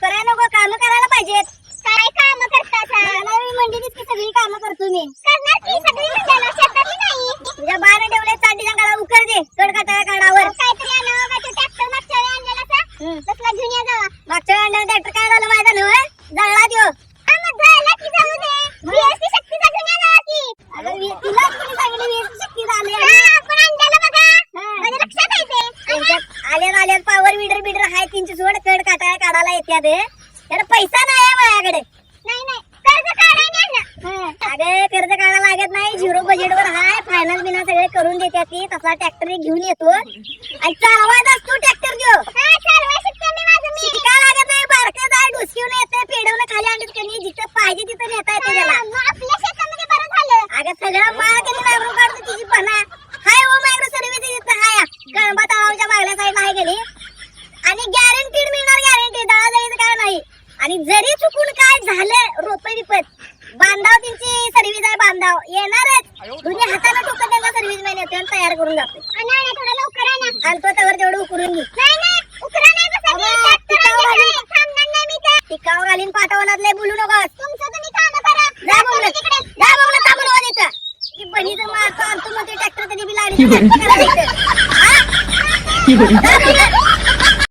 करायला नको काम करायला पाहिजेत. काय काम करता की सगळी करतो मी. करणार की सगळी शेतातली नाही. तुझ्या बारा ठेवले आल्यात आल्यात पॉवर मीटर बिटर हाय तीनशे सोड कड काटा काढायला येत्यात त्याला पैसा नाही माझ्याकडे. नाही नाही. कर्ज काढायला अगं कर्ज काढायला लागत नाही. झिरो बजेट वर हाय. फायनान्स बिना सगळे करून देत्यात ती. तसा ट्रॅक्टर घेऊन येतो. आणि चालवायचा असतो ट्रॅक्टर शिका लागत नाही. बारकं जाय डोसकीवर येते पेडवलं खाली आणत कणी जिथं पाहिजे तिथं नेता येते त्याला. आपल्या शेतामध्ये बरं झालं. अगं सगळं माळ त्यांनी नांगरून काढतो. तिची पणा हाय ओ मायक्रो सर्व्हिस तिथं हाय. कळंबा तलावाच्या मागल्या साईडला काय झालं रोपे बिपत बांधाव त्यांची सर्व्हिस आहे बांधाव. येणारच. दोन्ही हाताने टोकत त्यांचा सर्व्हिस मॅन येतो आणि तयार करून जातो थोडं लवकर आणा तो त्यावर तेवढं उकरून घे. नाही नाही उकरा नाही टिकाव घालीन. पाठवणार लय बोलू नकोस. तुमचं तुम्ही काम करा. जा बोललं जा बोललं थांबून वर इथं. की बहिणीचं मारतो आणतो मग ट्रॅक्टर कधी बी लागली